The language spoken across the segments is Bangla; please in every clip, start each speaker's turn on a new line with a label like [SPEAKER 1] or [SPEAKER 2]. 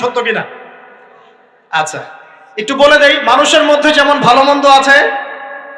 [SPEAKER 1] সত্য কিনা? আচ্ছা একটু বলে দেই, মানুষের মধ্যে যেমন ভালো মন্দ আছে,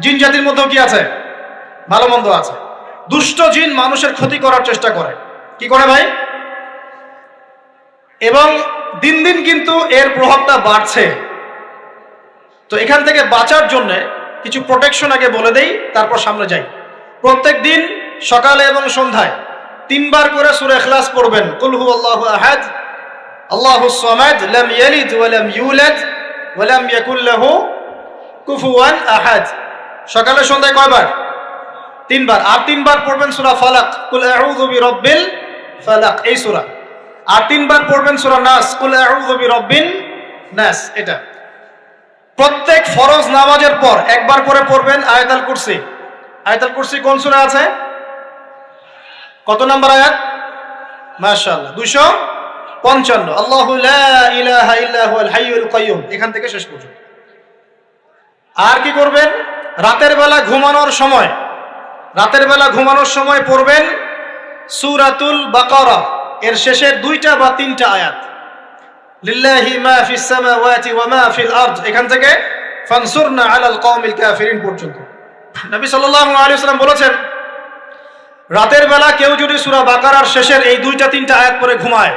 [SPEAKER 1] জিন জাতির মধ্যেও কি আছে? ভালো মন্দ আছে। দুষ্ট জিন মানুষের ক্ষতি করার চেষ্টা করে। কি করে ভাই? এবং দিন দিন কিন্তু এর প্রভাবটা বাড়ছে। তো এখান থেকে বাঁচার জন্য কিছু প্রোটেকশন আগে বলে দেই, তারপর সামনে যাই। প্রত্যেক দিন সকালে এবং সন্ধ্যায় তিনবার করে সূরা ইখলাস পড়বেন। কুল হুয়াল্লাহু আহাদ। লাম ইয়ালিদ ওয়া লাম ইউলাদ ওয়া লাম ইয়াকুল লাহু কুফুয়ান আহাদ। সকালে সন্ধ্যায় কয়বার? তিনবার। আর তিনবার পড়বেন সূরা ফালাক। কুল আউযু বিরাব্বিল ফালাক। এই সূরা। আর তিনবার পড়বেন সূরা নাস। কুল আউযু বিরাব্বিন নাস। এটা। প্রত্যেক ফরজ নামাজের পর একবার করে পড়বেন আয়াতাল কুরসি। আয়াতাল কুরসি কোন সূরা আছে? কত নম্বর আয়াত? মাশাআল্লাহ। 255 আল্লাহু লা ইলাহা ইল্লা হুয়াল হাইয়ুল কাইয়্যুম এখান থেকে শেষ পর্যন্ত। আর কি করবেন? রাতের বেলা ঘুমানোর সময়। রাতের বেলা ঘুমানোর সময় পড়বেন সূরাতুল বাকারা। এর শেষের দুইটা বা তিনটা আয়াত। এখান থেকে পর্যন্ত। বলেছেন, রাতের বেলা কেউ যদি সূরা বাকারার শেষের এই দুইটা তিনটা আয়াত পরে ঘুমায়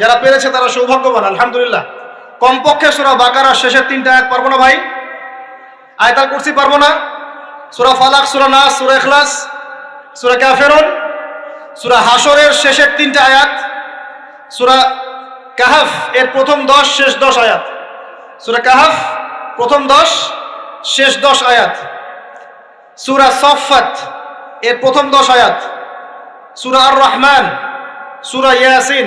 [SPEAKER 1] যারা পেরেছে তারা সৌভাগ্যবান, আলহামদুলিল্লাহ। কমপক্ষে সুরা বাকারা শেষের তিনটা আয়াত পারব না ভাই? আয়তাল কুরসি পারব না? সুরা ফালাক, সুরা নাস, সুরা ইখলাস, সুরা কাফেরুন, সুরা হাসরের শেষের তিনটা আয়াত, সুরা কাহাফ এর প্রথম দশ, শেষ দশ আয়াত। সুরা কাহাফ প্রথম দশ, শেষ দশ আয়াত। সুরা সফাত এর প্রথম দশ আয়াত। সুরা আর রহমান সুরা ইয়াসিন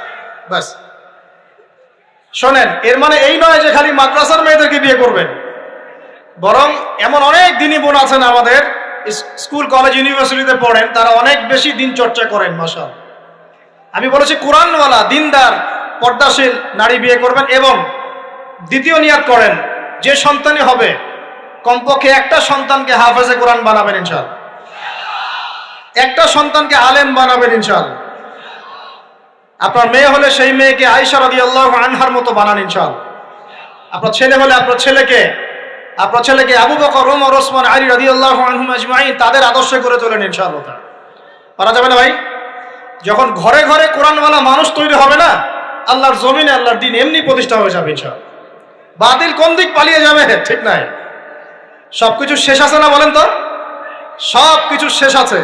[SPEAKER 1] ব্যাস। শোনেন, এর মানে এই নয় যে খালি মাদ্রাসার মেয়েদেরকে বিয়ে করবেন। বরং এমন অনেক দিনই বোন আছেন আমাদের স্কুল, কলেজ, ইউনিভার্সিটিতে পড়েন, তারা অনেক বেশি দিন চর্চা করেন মাসা আমি বলেছি কোরআনওয়ালা, দিনদার, পর্দাশীল নারী বিয়ে করবেন এবং দ্বিতীয় নিয়াত করেন, যে সন্তানই হবে, কমপক্ষে একটা সন্তানকে হাফেজে কোরআন বানাবেন ইনশাল একটা সন্তানকে আলেম বানাবেন ইনশাল আপনার মেয়ে হলে সেই মেয়েকে আইসা রাদি আল্লাহ আনহার মতো বানান ইনশাল আপনার ছেলে হলে আপনার ছেলেকে আপনার ছেলেকে আবু বকর, ওমর, ওসমান, আলী রাদি আল্লাহ আনহুম তাদের আদর্শ করে তোলেন ইনশাআল্লাহ পারা যাবে না ভাই? যখন ঘরে ঘরে কোরআনওয়ালা মানুষ তৈরি হবে না, আল্লাহর জমিনে আল্লাহর দিন এমনি প্রতিষ্ঠা হয়ে যাবে ইনশাল বাতিল কোন দিক পালিয়ে যাবে? ঠিক নাই। সবকিছু শেষ আছে না বলেন তো? সব কিছু শেষ আছে।